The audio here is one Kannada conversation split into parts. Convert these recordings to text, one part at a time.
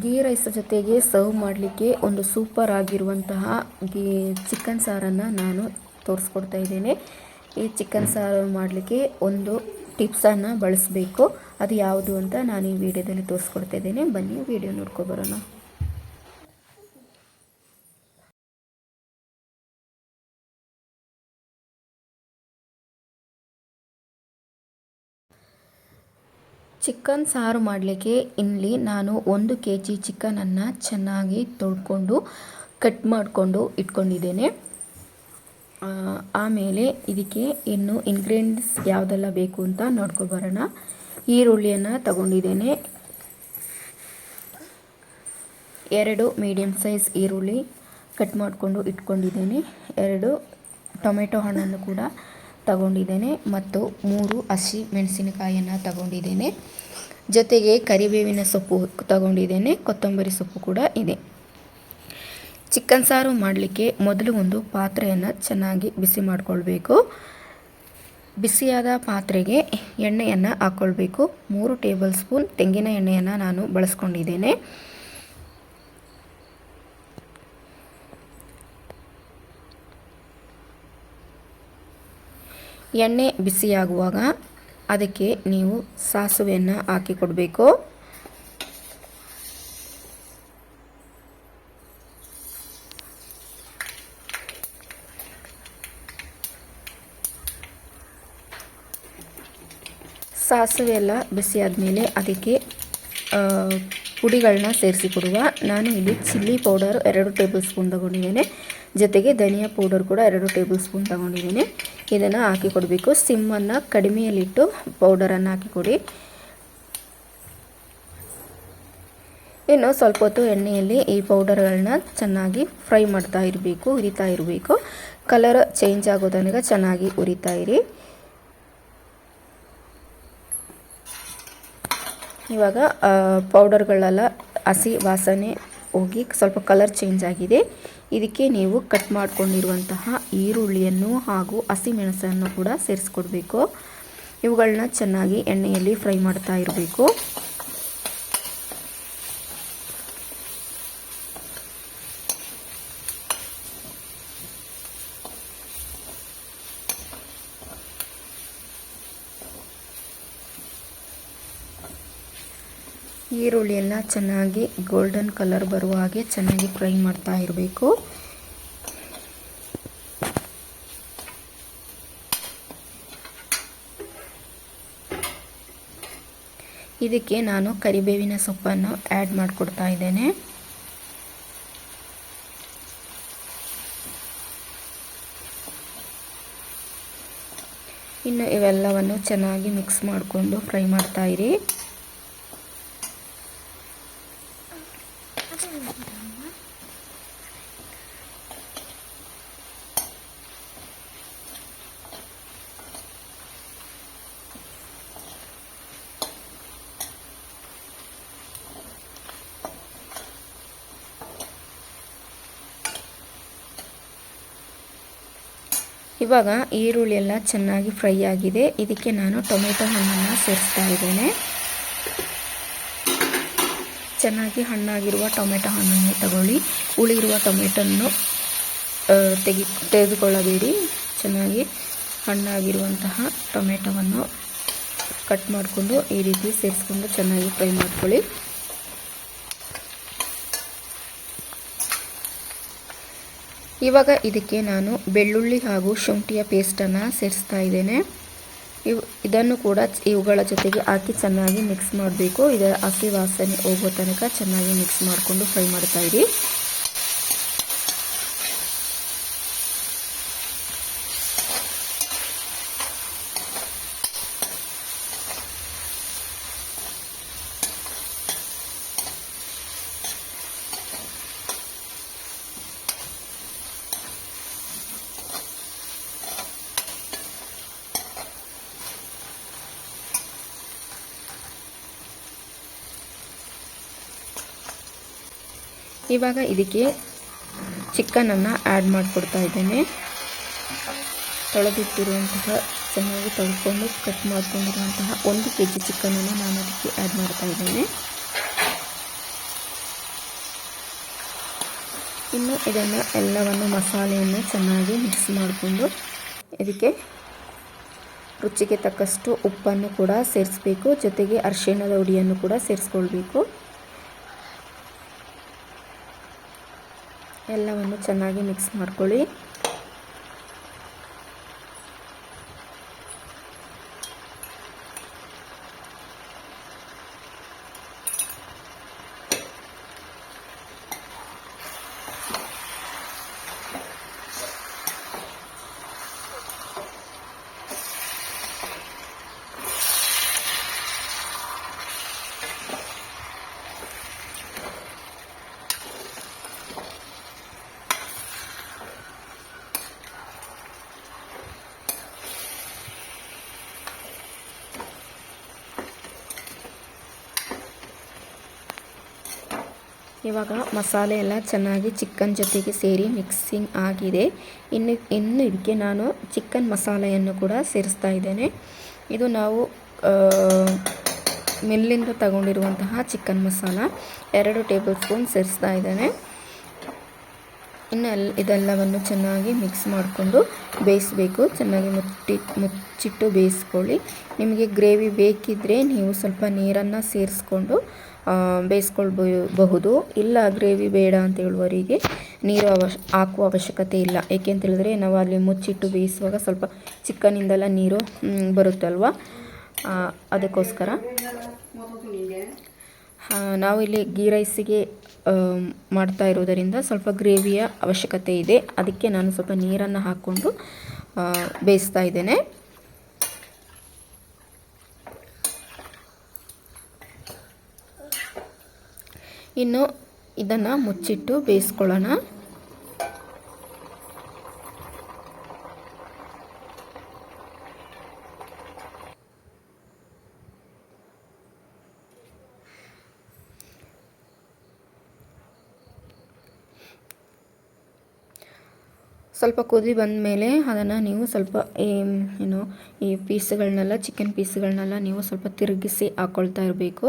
ಗೀ ರೈಸ್ ಜೊತೆಗೆ ಸರ್ವ್ ಮಾಡಲಿಕ್ಕೆ ಒಂದು ಸೂಪರ್ ಆಗಿರುವಂತಹ ಗೀ ಚಿಕನ್ ಸಾರನ್ನು ನಾನು ತೋರಿಸ್ಕೊಡ್ತಾ ಇದ್ದೇನೆ. ಈ ಚಿಕನ್ ಸಾರು ಮಾಡಲಿಕ್ಕೆ ಒಂದು ಟಿಪ್ಸನ್ನು ಬಳಸಬೇಕು. ಅದು ಯಾವುದು ಅಂತ ನಾನು ಈ ವಿಡಿಯೋದಲ್ಲಿ ತೋರಿಸ್ಕೊಡ್ತಾ ಇದ್ದೇನೆ. ಬನ್ನಿ, ವಿಡಿಯೋ ನೋಡ್ಕೊಬರೋಣ ಚಿಕನ್ ಸಾರು ಮಾಡಲಿಕ್ಕೆ ಇಲ್ಲಿ ನಾನು ಒಂದು ಕೆ ಜಿ ಚಿಕನನ್ನು ಚೆನ್ನಾಗಿ ತೊಳ್ಕೊಂಡು ಕಟ್ ಮಾಡಿಕೊಂಡು ಇಟ್ಕೊಂಡಿದ್ದೇನೆ. ಆಮೇಲೆ ಇದಕ್ಕೆ ಇನ್ನು ಇಂಗ್ರೀಡಿಯೆಂಟ್ಸ್ ಯಾವುದೆಲ್ಲ ಬೇಕು ಅಂತ ನೋಡ್ಕೊಬರೋಣ ಈರುಳ್ಳಿಯನ್ನು ತಗೊಂಡಿದ್ದೇನೆ. ಎರಡು ಮೀಡಿಯಮ್ ಸೈಜ್ ಈರುಳ್ಳಿ ಕಟ್ ಮಾಡಿಕೊಂಡು ಇಟ್ಕೊಂಡಿದ್ದೇನೆ. ಎರಡು ಟೊಮೆಟೊ ಹಣ್ಣನ್ನು ಕೂಡ ತಗೊಂಡಿದ್ದೇನೆ ಮತ್ತು ಮೂರು ಹಸಿ ಮೆಣಸಿನಕಾಯಿಯನ್ನು ತಗೊಂಡಿದ್ದೇನೆ. ಜೊತೆಗೆ ಕರಿಬೇವಿನ ಸೊಪ್ಪು ತಗೊಂಡಿದ್ದೇನೆ, ಕೊತ್ತಂಬರಿ ಸೊಪ್ಪು ಕೂಡ ಇದೆ. ಚಿಕನ್ ಸಾರು ಮಾಡಲಿಕ್ಕೆ ಮೊದಲು ಒಂದು ಪಾತ್ರೆಯನ್ನು ಚೆನ್ನಾಗಿ ಬಿಸಿ ಮಾಡಿಕೊಳ್ಬೇಕು. ಬಿಸಿಯಾದ ಪಾತ್ರೆಗೆ ಎಣ್ಣೆಯನ್ನು ಹಾಕ್ಕೊಳ್ಬೇಕು ಮೂರು ಟೇಬಲ್ ಸ್ಪೂನ್ ತೆಂಗಿನ ಎಣ್ಣೆಯನ್ನು ನಾನು ಬಳಸ್ಕೊಂಡಿದ್ದೇನೆ. ಎಣ್ಣೆ ಬಿಸಿಯಾಗುವಾಗ ಅದಕ್ಕೆ ನೀವು ಸಾಸಿವೆಯನ್ನು ಹಾಕಿ ಕೊಡಬೇಕು ಸಾಸಿವೆ ಎಲ್ಲ ಆದಮೇಲೆ ಅದಕ್ಕೆ ಪುಡಿಗಳನ್ನ ಸೇರಿಸಿ ಕೊಡುವ ನಾನು ಇಲ್ಲಿ ಚಿಲ್ಲಿ ಪೌಡರ್ ಎರಡು ಟೇಬಲ್ ಸ್ಪೂನ್ ತಗೊಂಡಿದ್ದೇನೆ. ಜೊತೆಗೆ ಧನಿಯಾ ಪೌಡರ್ ಕೂಡ ಎರಡು ಟೇಬಲ್ ಸ್ಪೂನ್ ತಗೊಂಡಿದ್ದೇನೆ. ಇದನ್ನು ಹಾಕಿ ಕೊಡಬೇಕು. ಸಿಮ್ಮನ್ನು ಕಡಿಮೆಯಲ್ಲಿಟ್ಟು ಪೌಡರನ್ನು ಹಾಕಿ ಕೊಡಿ. ಇನ್ನು ಸ್ವಲ್ಪ ಹೊತ್ತು ಎಣ್ಣೆಯಲ್ಲಿ ಈ ಪೌಡರ್ಗಳನ್ನ ಚೆನ್ನಾಗಿ ಫ್ರೈ ಮಾಡ್ತಾ ಇರಬೇಕು ಹುರಿತಾ ಇರಬೇಕು. ಕಲರ್ ಚೇಂಜ್ ಆಗೋ ಚೆನ್ನಾಗಿ ಹುರಿತಾ ಇರಿ. ಇವಾಗ ಪೌಡರ್ಗಳೆಲ್ಲ ಹಸಿ ವಾಸನೆ ಹೋಗಿ ಸ್ವಲ್ಪ ಕಲರ್ ಚೇಂಜ್ ಆಗಿದೆ. ಇದಕ್ಕೆ ನೀವು ಕಟ್ ಮಾಡ್ಕೊಂಡಿರುವಂತಹ ಈರುಳ್ಳಿಯನ್ನು ಹಾಗೂ ಹಸಿಮೆಣಸನ್ನು ಕೂಡ ಸೇರಿಸ್ಕೊಡ್ಬೇಕು. ಇವುಗಳನ್ನ ಚೆನ್ನಾಗಿ ಎಣ್ಣೆಯಲ್ಲಿ ಫ್ರೈ ಮಾಡ್ತಾ ಇರಬೇಕು. ಈರುಳ್ಳಿ ಎಲ್ಲ ಚೆನ್ನಾಗಿ ಗೋಲ್ಡನ್ ಕಲರ್ ಬರುವ ಹಾಗೆ ಚೆನ್ನಾಗಿ ಫ್ರೈ ಮಾಡ್ತಾ ಇರಬೇಕು. ಇದಕ್ಕೆ ನಾನು ಕರಿಬೇವಿನ ಸೊಪ್ಪನ್ನು ಆ್ಯಡ್ ಮಾಡಿಕೊಡ್ತಾ ಇದ್ದೇನೆ. ಇನ್ನು ಇವೆಲ್ಲವನ್ನು ಚೆನ್ನಾಗಿ ಮಿಕ್ಸ್ ಮಾಡಿಕೊಂಡು ಫ್ರೈ ಮಾಡ್ತಾ ಇವಾಗ ಈರುಳ್ಳಿ ಎಲ್ಲ ಚೆನ್ನಾಗಿ ಫ್ರೈ ಆಗಿದೆ. ಇದಕ್ಕೆ ನಾನು ಟೊಮೆಟೊ ಹಣ್ಣನ್ನು ಸೇರಿಸ್ತಾ ಇದ್ದೇನೆ. ಚೆನ್ನಾಗಿ ಹಣ್ಣಾಗಿರುವ ಟೊಮೆಟೊ ಹಣ್ಣನ್ನು ತಗೊಳ್ಳಿ. ಉಳಿರುವ ಟೊಮೆಟೊನ್ನು ತೆಗಿ, ತೆಗೆದುಕೊಳ್ಳಬೇಡಿ. ಚೆನ್ನಾಗಿ ಹಣ್ಣಾಗಿರುವಂತಹ ಟೊಮೆಟೊವನ್ನು ಕಟ್ ಮಾಡಿಕೊಂಡು ಈ ರೀತಿ ಸೇರಿಸ್ಕೊಂಡು ಚೆನ್ನಾಗಿ ಫ್ರೈ ಮಾಡ್ಕೊಳ್ಳಿ. ಇವಾಗ ಇದಕ್ಕೆ ನಾನು ಬೆಳ್ಳುಳ್ಳಿ ಹಾಗೂ ಶುಂಠಿಯ ಪೇಸ್ಟನ್ನು ಸೇರಿಸ್ತಾ ಇದ್ದೇನೆ. ಇವು, ಇದನ್ನು ಕೂಡ ಇವುಗಳ ಜೊತೆಗೆ ಹಾಕಿ ಚೆನ್ನಾಗಿ ಮಿಕ್ಸ್ ಮಾಡಬೇಕು. ಇದರ ಹಸಿ ವಾಸನೆ ಹೋಗೋ ತನಕ ಚೆನ್ನಾಗಿ ಮಿಕ್ಸ್ ಮಾಡಿಕೊಂಡು ಫ್ರೈ ಮಾಡ್ತಾ ಇವಾಗ ಇದಕ್ಕೆ ಚಿಕನನ್ನು ಆ್ಯಡ್ ಮಾಡಿಕೊಡ್ತಾ ಇದ್ದೇನೆ. ತೊಳೆದಿಟ್ಟಿರುವಂತಹ, ಚೆನ್ನಾಗಿ ತೊಳ್ಕೊಂಡು ಕಟ್ ಮಾಡ್ಕೊಂಡಿರುವಂತಹ ಒಂದು ಕೆ ಜಿ ಚಿಕನನ್ನು ನಾನು ಅದಕ್ಕೆ ಆ್ಯಡ್ ಮಾಡ್ತಾ ಇದ್ದೇನೆ. ಇನ್ನು ಇದನ್ನು ಎಲ್ಲವನ್ನು ಮಸಾಲೆಯನ್ನು ಚೆನ್ನಾಗಿ ಮಿಕ್ಸ್ ಮಾಡಿಕೊಂಡು ಇದಕ್ಕೆ ರುಚಿಗೆ ತಕ್ಕಷ್ಟು ಉಪ್ಪನ್ನು ಕೂಡ ಸೇರಿಸಬೇಕು. ಜೊತೆಗೆ ಅರಿಶಿಣದ ಹುಡಿಯನ್ನು ಕೂಡ ಸೇರಿಸ್ಕೊಳ್ಬೇಕು. ಎಲ್ಲವನ್ನು ಚೆನ್ನಾಗಿ ಮಿಕ್ಸ್ ಮಾಡ್ಕೊಳ್ಳಿ. ಇವಾಗ ಮಸಾಲೆ ಎಲ್ಲ ಚೆನ್ನಾಗಿ ಚಿಕನ್ ಜೊತೆಗೆ ಸೇರಿ ಮಿಕ್ಸಿಂಗ್ ಆಗಿದೆ. ಇನ್ನು ಇನ್ನು ಇದಕ್ಕೆ ನಾನು ಚಿಕನ್ ಮಸಾಲೆಯನ್ನು ಕೂಡ ಸೇರಿಸ್ತಾ ಇದ್ದೇನೆ. ಇದು ನಾವು ಮಿಲ್ಲಿಂದ ತಗೊಂಡಿರುವಂತಹ ಚಿಕನ್ ಮಸಾಲ ಎರಡು ಟೇಬಲ್ ಸ್ಪೂನ್ ಸೇರಿಸ್ತಾ ಇದ್ದೇನೆ. ಇನ್ನು ಎಲ್, ಇದೆಲ್ಲವನ್ನು ಚೆನ್ನಾಗಿ ಮಿಕ್ಸ್ ಮಾಡಿಕೊಂಡು ಬೇಯಿಸಬೇಕು. ಚೆನ್ನಾಗಿ ಮುಟ್ಟಿ, ಮುಚ್ಚಿಟ್ಟು ಬೇಯಿಸ್ಕೊಳ್ಳಿ. ನಿಮಗೆ ಗ್ರೇವಿ ಬೇಕಿದ್ದರೆ ನೀವು ಸ್ವಲ್ಪ ನೀರನ್ನು ಸೇರಿಸ್ಕೊಂಡು ಬೇಯಿಸ್ಕೊಳ್ಬಹುದು. ಇಲ್ಲ, ಗ್ರೇವಿ ಬೇಡ ಅಂತ ಹೇಳುವವರಿಗೆ ನೀರು ಅವಶ್, ಹಾಕುವ ಅವಶ್ಯಕತೆ ಇಲ್ಲ. ಏಕೆ ಅಂತ ಹೇಳಿದ್ರೆ ನಾವು ಅಲ್ಲಿ ಮುಚ್ಚಿಟ್ಟು ಬೇಯಿಸುವಾಗ ಸ್ವಲ್ಪ ಚಿಕ್ಕನಿಂದೆಲ್ಲ ನೀರು ಬರುತ್ತಲ್ವ ಅದಕ್ಕೋಸ್ಕರ. ನಾವು ಇಲ್ಲಿ ಗೀ ರೈಸಿಗೆ ಮಾಡ್ತಾ ಇರೋದರಿಂದ ಸ್ವಲ್ಪ ಗ್ರೇವಿಯ ಅವಶ್ಯಕತೆ ಇದೆ. ಅದಕ್ಕೆ ನಾನು ಸ್ವಲ್ಪ ನೀರನ್ನು ಹಾಕ್ಕೊಂಡು ಬೇಯಿಸ್ತಾ ಇದ್ದೇನೆ. ಇನ್ನು ಇದನ್ನು ಮುಚ್ಚಿಟ್ಟು ಬೇಯಿಸ್ಕೊಳ್ಳೋಣ. ಸ್ವಲ್ಪ ಕುದಿ ಬಂದ ಮೇಲೆ ಅದನ್ನು ನೀವು ಸ್ವಲ್ಪ ಏನು, ಈ ಪೀಸ್ಗಳನ್ನೆಲ್ಲ ಚಿಕನ್ ಪೀಸ್ಗಳನ್ನೆಲ್ಲ ನೀವು ಸ್ವಲ್ಪ ತಿರುಗಿಸಿ ಹಾಕ್ಕೊಳ್ತಾ ಇರಬೇಕು.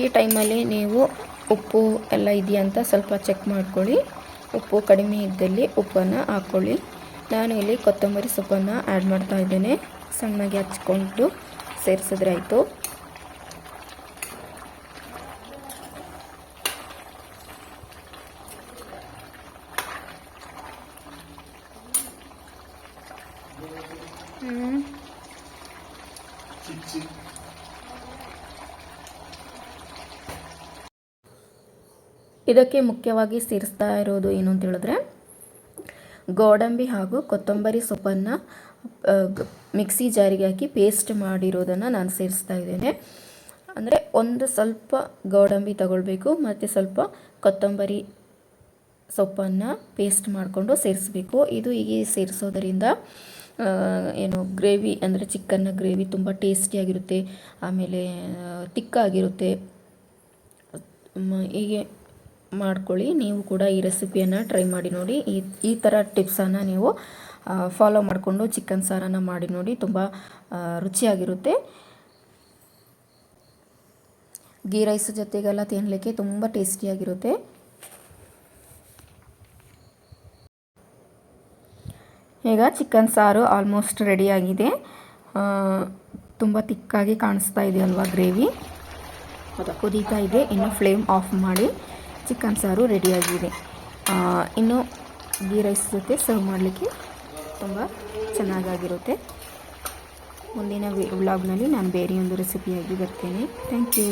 ಈ ಟೈಮಲ್ಲಿ ನೀವು ಉಪ್ಪು ಎಲ್ಲ ಇದೆಯಾ ಅಂತ ಸ್ವಲ್ಪ ಚೆಕ್ ಮಾಡ್ಕೊಳ್ಳಿ. ಉಪ್ಪು ಕಡಿಮೆ ಇದ್ದಲ್ಲಿ ಉಪ್ಪನ್ನು ಹಾಕ್ಕೊಳ್ಳಿ ನಾನು ಇಲ್ಲಿ ಕೊತ್ತಂಬರಿ ಸೊಪ್ಪನ್ನು ಆ್ಯಡ್ ಮಾಡ್ತಾ ಇದ್ದೇನೆ. ಸಣ್ಣಗೆ ಹಚ್ಕೊಂಡು ಸೇರಿಸಿದ್ರೆ ಆಯಿತು. ಇದಕ್ಕೆ ಮುಖ್ಯವಾಗಿ ಸೇರಿಸ್ತಾ ಇರೋದು ಏನು ಅಂತ ಹೇಳಿದ್ರೆ, ಗೋಡಂಬಿ ಹಾಗೂ ಕೊತ್ತಂಬರಿ ಸೊಪ್ಪನ್ನು ಮಿಕ್ಸಿ ಜಾರಿಗೆ ಹಾಕಿ ಪೇಸ್ಟ್ ಮಾಡಿರೋದನ್ನು ನಾನು ಸೇರಿಸ್ತಾ ಇದ್ದೇನೆ. ಅಂದರೆ ಒಂದು ಸ್ವಲ್ಪ ಗೋಡಂಬಿ ತಗೊಳ್ಬೇಕು, ಮತ್ತು ಸ್ವಲ್ಪ ಕೊತ್ತಂಬರಿ ಸೊಪ್ಪನ್ನು ಪೇಸ್ಟ್ ಮಾಡಿಕೊಂಡು ಸೇರಿಸಬೇಕು. ಇದು ಹೀಗೆ ಸೇರಿಸೋದರಿಂದ ಏನು ಗ್ರೇವಿ ಅಂದರೆ ಚಿಕನ್ನ ಗ್ರೇವಿ ತುಂಬ ಟೇಸ್ಟಿಯಾಗಿರುತ್ತೆ ಆಮೇಲೆ ತಿಕ್ಕಾಗಿರುತ್ತೆ. ಹೀಗೆ ಮಾಡ್ಕೊಳ್ಳಿ. ನೀವು ಕೂಡ ಈ ರೆಸಿಪಿಯನ್ನು ಟ್ರೈ ಮಾಡಿ ನೋಡಿ. ಈ ಈ ಥರ ಟಿಪ್ಸನ್ನು ನೀವು ಫಾಲೋ ಮಾಡಿಕೊಂಡು ಚಿಕನ್ ಸಾರನ್ನು ಮಾಡಿ ನೋಡಿ. ತುಂಬ ರುಚಿಯಾಗಿರುತ್ತೆ. ಗೀ ರೈಸ್ ಜೊತೆಗೆಲ್ಲ ತಿನ್ನಲಿಕ್ಕೆ ತುಂಬ ಟೇಸ್ಟಿಯಾಗಿರುತ್ತೆ. ಈಗ ಚಿಕನ್ ಸಾರು ಆಲ್ಮೋಸ್ಟ್ ರೆಡಿಯಾಗಿದೆ ತುಂಬ ತಿಕ್ಕಾಗಿ ಕಾಣಿಸ್ತಾ ಇದೆ ಅಲ್ವಾ ಗ್ರೇವಿ ಕುದೀತಾ ಇದೆ. ಇನ್ನು ಫ್ಲೇಮ್ ಆಫ್ ಮಾಡಿ. ಚಿಕನ್ ಸಾರು ರೆಡಿಯಾಗಿದೆ. ಇನ್ನು ಗೀ ರೈಸ್ ಜೊತೆ ಸರ್ವ್ ಮಾಡಲಿಕ್ಕೆ ತುಂಬ ಚೆನ್ನಾಗಾಗಿರುತ್ತೆ. ಮುಂದಿನ ವ್ಲಾಗ್ನಲ್ಲಿ ನಾನು ಬೇರೆ ಒಂದು ರೆಸಿಪಿಯಾಗಿ ಬರ್ತೇನೆ. Thank you.